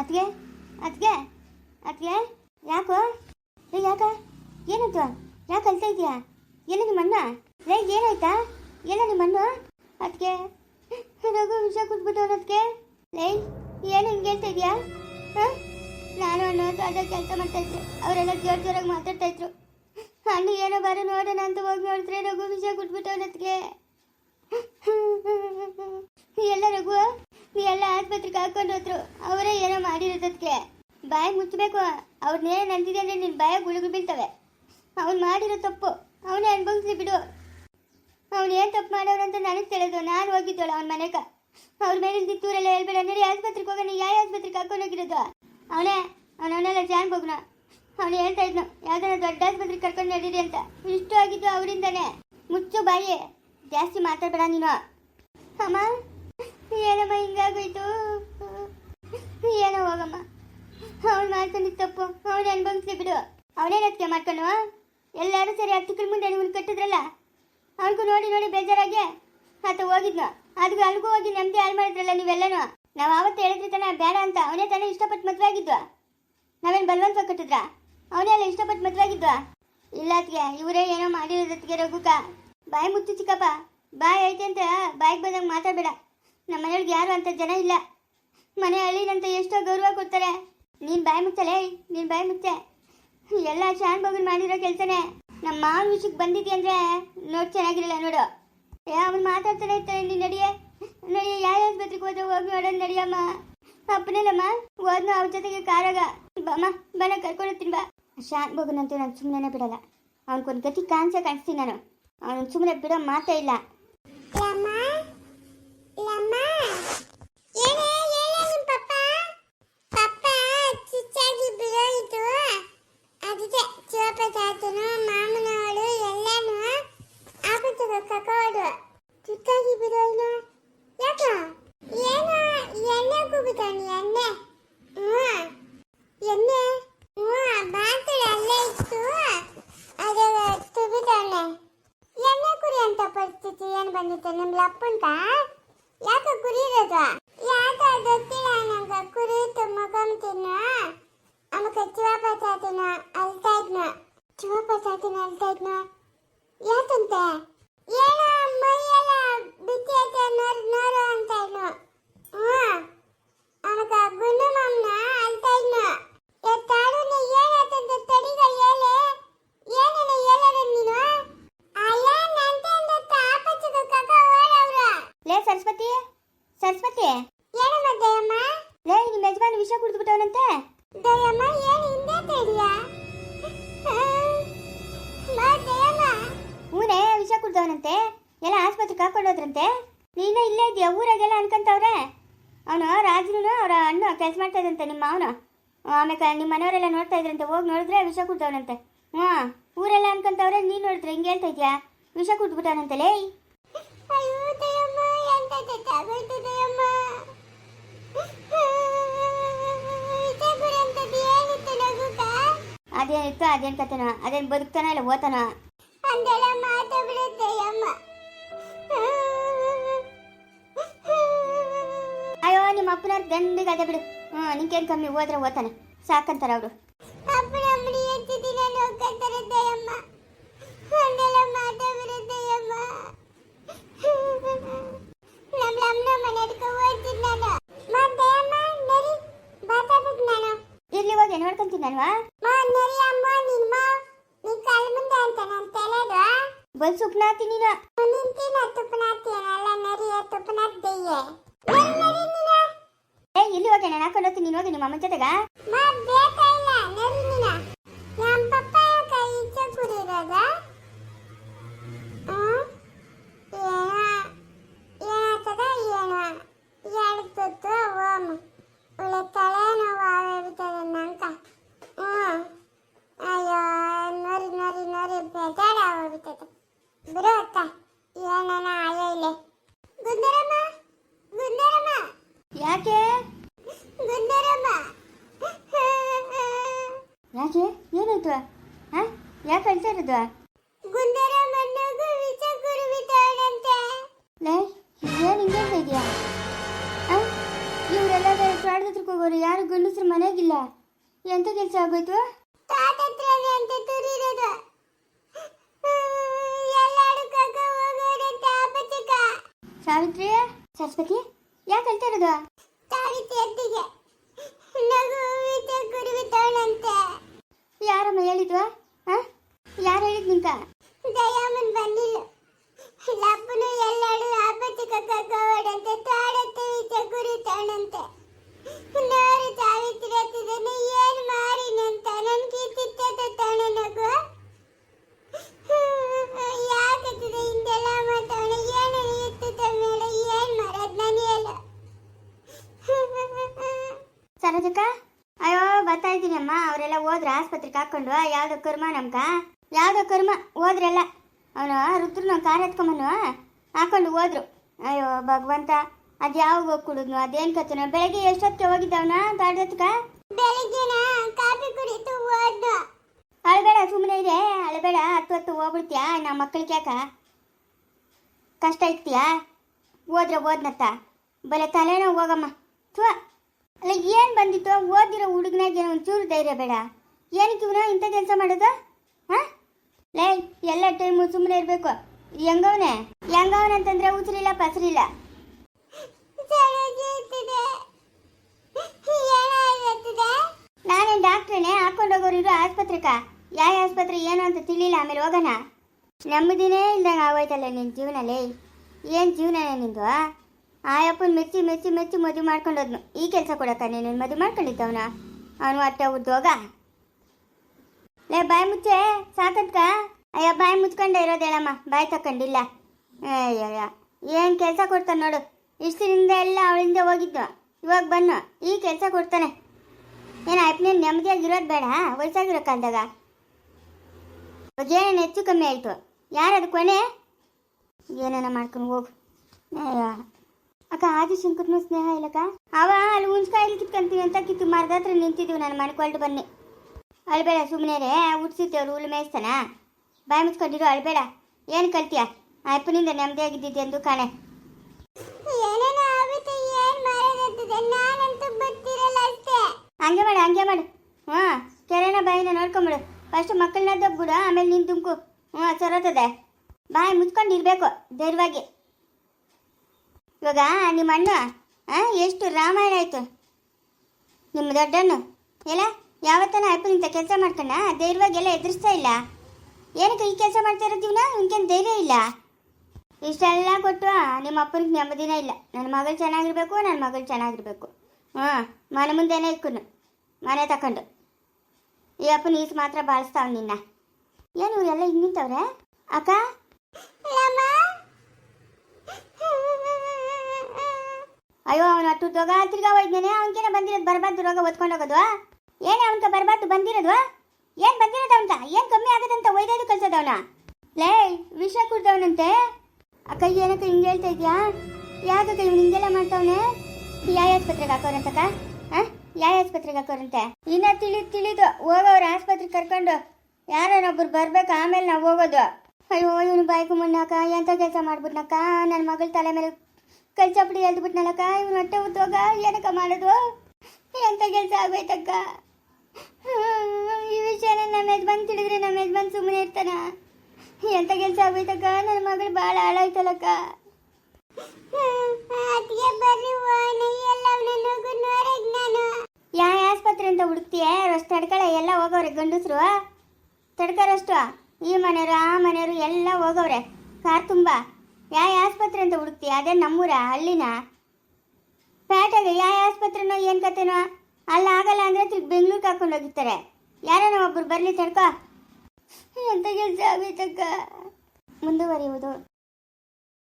ಅತ್ಗೆ ಅತ್ಗೆ ಅತ್ಗೆ ಯಾಕೋ? ಏ ಯಾಕ? ಏನಂತ? ಯಾಕೆ ಕಲ್ತಾ ಇದೆಯಾ ಎಲ್ಲ ನಿಮ್ಮ ಅಣ್ಣ? ರೇ ಏನಾಯ್ತಾ? ಎಲ್ಲ ನಿಮ್ಮ ಅಣ್ಣ? ಅದಕ್ಕೆ ರಘು ವಿಷ ಕೊಟ್ಬಿಟ್ಟವನ ಅದಕ್ಕೆ ಲೈ ಏನು ಹಿಂಗೆ ಹೇಳ್ತಾ ಇದೆಯಾ ಹಾಂ? ನಾನು ಅಣ್ಣ ತೋಟ ಕೆಲಸ ಮಾಡ್ತಾ ಇದ್ದೆ. ಅವರೆಲ್ಲ ಜೋರು ಜೋರಾಗಿ ಮಾತಾಡ್ತಾ ಇದ್ರು. ಅಣ್ಣ ಏನೋ ಬಾರ ನೋಡೋಣ ಅಂತ ಹೋಗಿ ನೋಡಿದ್ರೆ ರಘು ವಿಷ ಕೊಟ್ಬಿಟ್ಟವನದ್ಗೆ ಎಲ್ಲ ರಘು ಎಲ್ಲ ಆಸ್ಪತ್ರೆಗೆ ಹಾಕೊಂಡು ಹೋದ್ರು. ಅವರೇ ಏನೋ ಮಾಡಿರೋದಕ್ಕೆ. ಬಾಯಿ ಮುಚ್ಚಬೇಕು. ಅವ್ರನ್ನೇ ನಂದಿದೆ ಅಂದ್ರೆ ನಿನ್ನ ಬಾಯ ಗುಳುಗು ಬೀಳ್ತವೆ. ಅವ್ನು ಮಾಡಿರೋ ತಪ್ಪು. ಅವನೇ ಅನುಭವಿಸ್ಲಿ ಬಿಡು. ಅವ್ನು ಏನು ತಪ್ಪು ಮಾಡೋರಂತ ನನಗೆ ತಿಳಿದು ನಾನು ಹೋಗಿದ್ದಳು ಅವ್ನ ಮನೆಗೆ. ಅವ್ರ ಮೇಲೆ ಇದ್ದಿತ್ತೂರೆಲ್ಲ ಹೇಳ್ಬೇಡ. ನೋಡಿ ಆಸ್ಪತ್ರೆಗೆ ಹೋಗೋಣ. ಯಾವ ಆಸ್ಪತ್ರೆಗೆ ಹಾಕೊಂಡು ಹೋಗಿರೋದು? ಅವನೇ ಅವನವನೆಲ್ಲ ಜಾನ್ ಹೋಗ್ನ. ಅವನು ಹೇಳ್ತಾ ಇದ್ನು, ಯಾವ್ದಾರ ದೊಡ್ಡ ಆಸ್ಪತ್ರೆಗೆ ಕರ್ಕೊಂಡು ನಡೀರಿ ಅಂತ. ಇಷ್ಟು ಆಗಿದ್ದು ಅವರಿಂದನೇ. ಮುಚ್ಚು ಬಾಯಿ. ಜಾಸ್ತಿ ಮಾತಾಡಬೇಡ ನೀನು. ಅಮ್ಮ ಏನಮ್ಮ ಹಿಂಗಾಗೋಯ್ತು ಏನೋ ಹೋಗಮ್ಮ. ಅವ್ಳು ಮಾಡ್ಕೊಂಡು ತಪ್ಪು. ಅವಳು ಅನುಭವಿಸ್ಲಿ ಬಿಡು. ಅವನೇನಕ್ಕೆ ಮಾಡ್ಕೊಂಡು? ಎಲ್ಲರೂ ಸರಿ ಹತ್ತು ಮುಂದೆ ನೀವು ಕಟ್ಟಿದ್ರಲ್ಲ? ಅವನಿಗೂ ನೋಡಿ ನೋಡಿ ಬೇಜಾರಾಗಿ. ಆತ ಹೋಗಿದ್ನು? ಅದಕ್ಕೆ ಅಲ್ಗೂ ಹೋಗಿ ನೆಮ್ಮದಿ ಹಾಳು ಮಾಡಿದ್ರಲ್ಲ ನೀವೆಲ್ಲನು? ನಾವು ಆವತ್ತು ಹೇಳಿದ್ರಿ ತಾನೆ ಬೇಡ ಅಂತ. ಅವನೇ ತಾನೇ ಇಷ್ಟಪಟ್ಟು ಮದುವೆ ಆಗಿದ್ವಾ? ನಾವೇನು ಬಲವಂತ ಕಟ್ಟಿದ್ರ? ಅವನೇ ಎಲ್ಲ ಇಷ್ಟಪಟ್ಟು ಮದುವೆ ಆಗಿದ್ವಾ? ಇಲ್ಲ ಅತ್ಗೆ ಇವರೇ ಏನೋ ಮಾಡಿರೋದತ್ತಿಗೆ ರಘುಕ. ಬಾಯಿ ಮುಚ್ಚು ಚಿಕ್ಕಪ್ಪ. ಬಾಯಿ ಐತೆ ಅಂತ ಬಾಯಿಗೆ ಬಂದಂಗೆ ಮಾತಾಡಬೇಡ. ನಮ್ಮ ಮನೆಯೊಳಗೆ ಯಾರು ಅಂತ ಜನ ಇಲ್ಲ. ಮನೆ ಹಳ್ಳಿನಂತ ಎಷ್ಟೋ ಗೌರವ ಕೊಡ್ತಾರೆ. ನೀನು ಬಾಯಿ ಮುಚ್ಚಲೇ, ನೀನು ಬಾಯಿ ಮುಚ್ಚೆ. ಎಲ್ಲ ಶಾನ್ ಬಗಲ್ ಮಾಡಿರೋ ಕೆಲಸನೇ. ನಮ್ಮ ಮಾವನ ವಿಷಯಕ್ಕೆ ಬಂದಿದ್ದೆ ಅಂದರೆ ನೋಡ್ ಚೆನ್ನಾಗಿರಲ್ಲ ನೋಡು. ಏ, ಅವನು ಮಾತಾಡ್ತಾನೆ ಇರ್ತಾನೆ ನೀನು ನಡಿಯೇ. ನಡಿಯ ಯಾವ ಆಸ್ಪತ್ರೆಗೆ ಹೋದ್ರೆ ಹೋಗಿ ನೋಡೋಣ ನಡಿಯಮ್ಮ ಅಪ್ಪನೇನಮ್ಮ ಹೋದ್ನು ಅವ್ರ ಜೊತೆಗೆ ಕಾರಾಗ. ಬಮ್ಮ ಬನ ಕರ್ಕೊಂಡು ಬಾ. ಶಾನ್ ಬಗನಂತೂ ನಾನು ಸುಮ್ಮನೆ ಬಿಡಲ್ಲ. ಅವನಿಗೊಂದು ಗತಿ ಕಾಣಿಸೇ ಕಾಣಿಸ್ತೀನಿ ನಾನು. ಅವನು ಸುಮ್ಮನೆ ಬಿಡೋ ಮಾತೇ ಇಲ್ಲ. ಬಂದಿತ್ತು ನಿಮ್ ಲಪ್ಪನ್ಕ ಯಾಕ ಕುರಿ ಇರೋದು ಯಾಕ ಗೊತ್ತಿಲ್ಲ ನಂಗ ಕುರಿ ಮುಖಂತಿನ ತಿನ್ನ. ಚಿವಾಪ ತಾತಿನ ಅಲ್ತಾ ಇದ್ನ. ಚಿವಾಪ ತಾತಿನ ಅಲ್ತಾ ಇದ್ನ. ಯಾಕಂತೆ? ಏನೋ ಮೈಯೆಲ್ಲ ಬಿಸಿ ಐತೆ ನೋರು ನೋರು ಅಂತ ಇದ್ನು ಹ್ಞೂ ಆಮೇಲೆ ಗುಂಡು ಮಾಮನ ಅಲ್ತಾ ಇದ್ನು ಎತ್ತಾಡು ನೀ ಏನಾಯ್ತಂತ ತಡಿಗ ಹೇಳೆ ಏನೇನ ಹೇಳರ ನೀನು ಅಯ್ಯ ನಂತೆಂದ ತಾಪಚ್ಚದ ಕಕ ಓಡವ್ರ ಲೇ ಸರಸ್ವತಿ ಸರಸ್ವತಿ? ಏನಮ್ಮ ದಯಮ್ಮ? ಲೇ ನಿಮ್ಮ ಯಜಮಾನ ವಿಷ ಕುಡಿದ್ಬಿಟ್ಟವನಂತೆ. ದಯಮ್ಮ ಏನು ಹಿಂದೆ ತೆರಿಯಾ ಮಾ ದಯಮ್ಮ. ಹೂನೇ ವಿಷ ಕುಡ್ದವನಂತೆ. ಎಲ್ಲ ಆಸ್ಪತ್ರೆಗೆ ಹಾಕೊಂಡೋದ್ರಂತೆ. ನೀನು ಇಲ್ಲೇ ಇದೆಯಾ ಊರಾಗೆಲ್ಲ ಅನ್ಕೊಂತವ್ರೆ? ಅವನು ರಾಜನು ಅವರ ಅಣ್ಣ ಕೆಲಸ ಮಾಡ್ತಾ ಇದ್ದಂತೆ ನಿಮ್ಮ ಅವನು ಆಮೇಲೆ ನಿಮ್ಮ ಮನೆಯವರೆಲ್ಲ ನೋಡ್ತಾ ಇದ್ರಂತೆ ಹೋಗಿ ನೋಡಿದ್ರೆ ವಿಷ ಕುಡ್ದವನಂತೆ. ಹ್ಞೂ ಊರೆಲ್ಲ ಅನ್ಕೊಂತವ್ರೆ ನೀನು ನೋಡಿದ್ರೆ ಹಿಂಗೆ ಹೇಳ್ತಾ ಇದೆಯಾ ವಿಷ ಕುಡ್ದ್ಬಿಟ್ಟವನಂತೆ ಲೇ. ಅದೇನಿತ್ತು? ಅದೇನ್ ಕತೆನೋ ಅದೇನ್ ಬದುಕ್ತಾನ ಇಲ್ಲ ಓತಾನ ಅಂದೆಲ್ಲ ಮಾತಾಡ್ಬಿಡುತ್ತೆ ಅಮ್ಮ ಅಯ್ಯೋ ನಿಮ್ಮ ಅಪ್ಪನ ಗಂಡಿಗೆ ಅದೇ ಬಿಡು. ಹ್ಞೂ ನಿಂಗೇನು ಕಮ್ಮಿ? ಹೋದ್ರೆ ಓದ್ತಾನೆ. ಸಾಕಂತಾರ ಅವರು ಅಪ್ಪನ ಅಮ್ಮನಿ ಎಷ್ಟು ದಿನ ನೋಡ್ಕೊಂತಾರೆ ದಯಮ್ಮ ಅಂದೆಲ್ಲ ಮಾತಾಡ್ಬಿಡುತ್ತೆ ಅಮ್ಮ ನಮ್ಮ ಅಮ್ಮನ ಮನೆ ಹತ್ರ ಓದ್ತೀನಿ ನಾನು ಮಾ ದಯಮ್ಮ ನರಿ ಮಾತಾಡ್ಬೇಕು ನಾನು ಇರ್ಲಿ ಹೋಗಿ ನೋಡ್ಕೊಂತೀನಿ ನಾನು ಮಾ ನರಿ ಅಮ್ಮ ನಿನ್ ಮಾ ನಿನ್ ಕಾಲ್ ಮುಂದೆ ಅಂತ ನಾನು ತೆಲೆದು ಬಲ್ ಸುಪ್ನಾತಿ ನೀನ ನಿಂತಿನ ತುಪ್ಪನಾಗ್ತೀನಲ್ಲ ನರಿಯ ತುಪ್ಪನಾಗ್ದೆಯೇ ನರಿ ನರಿ ನೀನ ಏ ಇಲ್ಲಿ ಹೋಗಿ ನಾನು ಹಾಕೊಂಡು ಹೋಗ್ತೀನಿ ನೀನು ಹೋಗಿ ನಿಮ್ಮ ಅಮ್ಮನ ಜೊತೆಗ ಮಾ ಬೇಕಾ ಯಾಕೆ? ಯಾಕೆ? ಏನಾಯ್ತು ಹಾಂ? ಯಾಕೆ ಅಳ್ತಾ ಇರೋದು? ಲೇ ಏನು ಹಿಂಗೆ ಇದೆಯಾ? ಇವರೆಲ್ಲ ಪ್ರಾಣದ ಹತ್ರಕ್ಕೆ ಹೋಗೋರು ಯಾರು ಗಂಡಸ್ರು ಮನೆಗಿಲ್ಲ? ಎಂತ ಕೆಲಸ ಆಗೋಯ್ತು? ಸಾವಿತ್ರಿ ಸರಸ್ವತಿ ಯಾಕೆ ಹೇಳ್ತಾ ಇರೋದು? ವಿಚ ಆಸ್ಪತ್ರೆಗೆ ಹಾಕೊಂಡು ಯಾವ್ದೋ ಕರ್ಮ ನಮ್ಗ? ಯಾವ್ದೋ ಕರ್ಮ? ಹೋದ್ರಲ್ಲ ಅವನು ರುದ್ರನ ಕಾರ್ ಎತ್ಕೊಂಬನು ಹಾಕೊಂಡು ಹೋದ್ರು. ಅಯ್ಯೋ ಭಗವಂತ ಅದು ಯಾವಾಗ ಹೋಗಿ ಕುಡಿದ್ನು? ಅದೇನ್ ಕತ್ತನ? ಬೆಳಗ್ಗೆ ಎಷ್ಟೊತ್ತಿಗೆ ಹೋಗಿದ್ದವನ ಹೋದ್ನು ಅಳಬೇಡ ಸುಮ್ಮನೆ ಇದೆ ಅಳಬೇಡ ಹತ್ತು ಹತ್ತು ಹೋಗ್ಬಿಡ್ತೀಯಾ? ನಮ್ಮ ಮಕ್ಕಳಿಗೆ ಯಾಕ? ಕಷ್ಟ ಇರ್ತೀಯಾ ಹೋದ್ರೆ ಓದ್ನತ್ತ ಬಲೆ ತಲೆನೋ ಹೋಗಮ್ಮ. ಥೂ. ಅಲ್ಲ ಏನು ಬಂದಿತ್ತು? ಓದಿರೋ ಹುಡುಗನಾಗ ಏನೋ ಒಂಚೂರು ಧೈರ್ಯ ಬೇಡ. ಏನಕ್ಕೆ ಇವನು ಇಂಥ ಕೆಲಸ ಮಾಡೋದು? ಹಾಂ? ಲೇ ಎಲ್ಲ ಟೈಮು ಸುಮ್ಮನೆ ಇರಬೇಕು. ಹೆಂಗವನೆ? ಅಂತಂದ್ರೆ ಉಸಿರಿಲ್ಲ ಪಸರಿಲ್ಲ. ನಾನೇ ಡಾಕ್ಟ್ರೇನೆ? ಹೋಗೋರು ಇರೋ ಆಸ್ಪತ್ರೆಕ. ಯಾವ ಆಸ್ಪತ್ರೆ ಏನು ಅಂತ ತಿಳಿಲ್ಲ ಆಮೇಲೆ ಹೋಗೋಣ. ನೆಮ್ಮದಿನೇ ಇಲ್ದಂಗೆ ಆಗೋಯ್ತಲ್ಲ ನಿನ್ನ ಜೀವನಲ್ಲಿ. ಏನು ಜೀವನ ನಿಂದು ಆ? ಅಪ್ಪನ ಮೆಚ್ಚಿ ಮೆಚ್ಚಿ ಮೆಚ್ಚಿ ಮದುವೆ ಮಾಡ್ಕೊಂಡೋದ್ನು. ಈ ಕೆಲಸ ಕೊಡಕ್ಕ ನೀನು ಮದುವೆ ಮಾಡ್ಕೊಂಡಿದ್ದವನ? ಅವನು ಅಟ್ಟ ಉದ್ದೋಗ ಲೇ, ಬಾಯಿ ಮುಚ್ಚೆ. ಸಾಕತ್ಕ ಅಯ್ಯ, ಬಾಯಿ ಮುಚ್ಕೊಂಡೆ ಇರೋದು ಹೇಳಮ್ಮ. ಬಾಯಿ ತಕೊಂಡಿಲ್ಲ ಅಯ್ಯಯ್ಯ. ಏನು ಕೆಲಸ ಕೊಡ್ತಾನೆ ನೋಡು. ಇಷ್ಟರಿಂದ ಎಲ್ಲ ಅವಳಿಂದ ಹೋಗಿದ್ದು. ಇವಾಗ ಬನ್ನು ಈ ಕೆಲಸ ಕೊಡ್ತಾನೆ. ಏನು ಅಪ್ಪನೇ ನೆಮ್ಮದಿಯಾಗಿರೋದು ಬೇಡ ವಯಸ್ಸಾಗಿರೋ ಕಾಲದಾಗ. ಏನೇನು ಹೆಚ್ಚು ಕಮ್ಮಿ ಆಯಿತು? ಯಾರದು ಕೊನೆ? ಏನೇನ ಮಾಡ್ಕೊಂಡು ಹೋಗು. ಅಕ್ಕ ಅಕ್ಕ ಆದಿಶಂಕರ್ನು ಸ್ನೇಹ ಇಲ್ಲಕ್ಕ? ಅವ ಅಲ್ಲಿ ಹುಣ್ಸ್ಕಾಯಿ ಕಿತ್ಕೊಂತೀವಿ ಅಂತ ಕಿತ್ತು ಮರದ ಹತ್ರ ನಿಂತಿದ್ದೀವಿ ನಾನು ಮನ್ಕೊಳ್ತು ಬನ್ನಿ. ಅಳ್ಬೇಡ ಸುಮ್ಮನೆ ರೇ ಹುಡ್ಸಿದ್ದೇವ್ರು ಹುಲ್ಲು ಮೇಯಿಸ್ತಾನ. ಬಾಯಿ ಮುಚ್ಕೊಂಡಿರು ಅಳ್ಬೇಡ. ಏನು ಕಲ್ತೀಯ? ಆ ಅಪ್ಪನಿಂದ ನೆಮ್ಮದಿಯಾಗಿದ್ದಿದ್ದು ಎಂದು ಕಾಣೆ. ಹಂಗೆ ಮಾಡು ಹಂಗೆ ಮಾಡು. ಹಾಂ ಕೆರೆನ ಬಾಯಿನ ನೋಡ್ಕೊಂಬಿಡು. ಫಸ್ಟ್ ಮಕ್ಕಳನ್ನ ದಬ್ಬಿಡು ಆಮೇಲೆ ನೀನು ತುಮ್ಕು ಹ್ಞೂ ಸರೋತದೆ. ಬಾಯಿ ಮುಚ್ಕೊಂಡು ಇರಬೇಕು ಧೈರ್ಯವಾಗಿ. ಇವಾಗ ನಿಮ್ಮ ಅಣ್ಣ ಹಾಂ ಎಷ್ಟು ರಾಮಾಯಣ ಆಯಿತು? ನಿಮ್ಮ ದೊಡ್ಡಣ್ಣು. ಎಲ್ಲ? ಯಾವತ್ತನ ಅಪ್ಪನಿಂದ ಕೆಲಸ ಮಾಡ್ಕೊಂಡ? ಧೈರ್ಯವಾಗೆಲ್ಲ ಎದುರಿಸ್ತಾ ಇಲ್ಲ. ಏನಕ್ಕೆ ಈ ಕೆಲಸ ಮಾಡ್ತಾ ಇರೋದಿವ್ನ ಇವನ್ಕೇನು ಧೈರ್ಯ ಇಲ್ಲ. ಇಷ್ಟೆಲ್ಲ ಕೊಟ್ಟು ನಿಮ್ಮ ಅಪ್ಪನಿಗೆ ನೆಮ್ಮದಿನೇ ಇಲ್ಲ. ನನ್ನ ಮಗಳು ಚೆನ್ನಾಗಿರ್ಬೇಕು ನನ್ನ ಮಗಳು ಚೆನ್ನಾಗಿರ್ಬೇಕು. ಹಾಂ ಮನೆ ಮುಂದೆನೇ ಇಕ್ಕನು. ಮನೆ ತಕೊಂಡು. ಈ ಅಪ್ಪನ ಈಸ್ ಮಾತ್ರ ಬಾಳಿಸ್ತಾವ್ ನಿನ್ನ. ಏನು ಇವರೆಲ್ಲ ಹಿಂಗೆ ನಿಂತವ್ರೆ? ಅಕ್ಕ? ಅಯ್ಯೋ ಅವನು ಅಟ್ಟು ರೋಗ ತಿರ್ಗಾ ಹೋಯ್ತಾನೆ ಅವನಿಗೇನೆ ಬಂದಿರೋದು ಬರಬಾರ್ದು ರೋಗ ಒತ್ಕೊಂಡು ಹೋಗೋದು ಏನೇ ಅವನ್ಕ ಬರಬಾರ್ದು, ಬಂದಿರೋದು? ಏನು ಬಂದಿರೋದು ಅವನ್ಕ ಏನು ಕಮ್ಮಿ ಆಗದಂತ ಒಯ್ದೋದು ಕಲ್ಸದವನ? ಲೇ, ವಿಷ ಕುಡ್ದವನಂತೆ. ಅಕ್ಕ, ಏನಕ್ಕ ಹಿಂಗೆ ಹೇಳ್ತಾ ಇದ್ಯಾ? ಯಾಕಕ್ಕ ಇವ್ನು ಹಿಂಗೆಲ್ಲ ಮಾಡ್ತಾವನೆ? ಯಾವ ಆಸ್ಪತ್ರೆಗೆ ಹಾಕೋರಂತಕ್ಕ? ಹಾಂ ಯಾವ ಆಸ್ಪತ್ರೆಗೆ ಹಾಕೋರಂತೆ? ಇನ್ನ ತಿಳಿದು ತಿಳಿದು ಹೋಗೋರು ಆಸ್ಪತ್ರೆಗೆ ಕರ್ಕೊಂಡು ಯಾರನ್ನೊಬ್ರು ಬರ್ಬೇಕು, ಆಮೇಲೆ ನಾವು ಹೋಗೋದು. ಅಯ್ಯೋ, ಇವನು ಬಾಯ್ಕು ಮುನ್ನಕ್ಕ ಎಂಥ ಕೆಲಸ ಮಾಡ್ಬಿಟ್ನಕ್ಕ? ನನ್ನ ಮಗಳ ತಲೆ ಮೇಲೆ ಕೈ ಎಲ್ದು ಬಿಟ್ನಲ್ಲಕ್ಕ ಇವನು ಹೊಟ್ಟೆ ಉದ್ದೋಗ ಏನಕ್ಕ ಮಾಡೋದು? ಎಂಥ ಕೆಲಸ ಆಗೋಯ್ತಕ್ಕ ಈ ವಿಷಯನ ನಮ್ಮ ಯಜಮಾನ್ ತಿಳಿದ್ರೆ ನಮ್ಮ ಯಜಮಾನ್ ಸುಮ್ಮನೆ ಇರ್ತಾನ. ಎಂತ ಕೆಲಸ ಆಗೋಯ್ತಕ್ಕ? ನನ್ನ ಮಗಳು ಭಾಳ ಹಾಳಾಯ್ತಲ್ಲಕ್ಕ ಯಾವ ಆಸ್ಪತ್ರೆ ಅಂತ ಹುಡುಕ್ತೀಯ? ಅಷ್ಟು ತಡ್ಕಳ? ಎಲ್ಲ ಹೋಗವ್ರೆ ಗಂಡಸ್ರು. ತಡ್ಕರಷ್ಟು. ಈ ಮನೆಯವರು ಆ ಮನೆಯವರು ಎಲ್ಲ ಹೋಗವ್ರೆ. ಕಾರ್ ತುಂಬ. ಯಾವ ಆಸ್ಪತ್ರೆ ಅಂತ ಹುಡುಕ್ತೀಯ? ಅದೇ ನಮ್ಮೂರ? ಹಳ್ಳಿನ? ಪೇಟೆಗೆ ಯಾವ ಆಸ್ಪತ್ರೆನೋ ಏನು ಕತೆನೋ? ಅಲ್ಲಿ ಆಗಲ್ಲ ಅಂದರೆ ತಿರ್ಗಿ ಬೆಂಗಳೂರಿಗೆ ಹಾಕೊಂಡು ಹೋಗಿರ್ತಾರೆ. ಯಾರನ್ನ ಒಬ್ರು ಬರಲಿ ತಡ್ಕೋ. ಎಂತ ಕೆಲಸ ಆಗೋಯ್ತಕ್ಕ? ಮುಂದುವರಿಯುವುದು.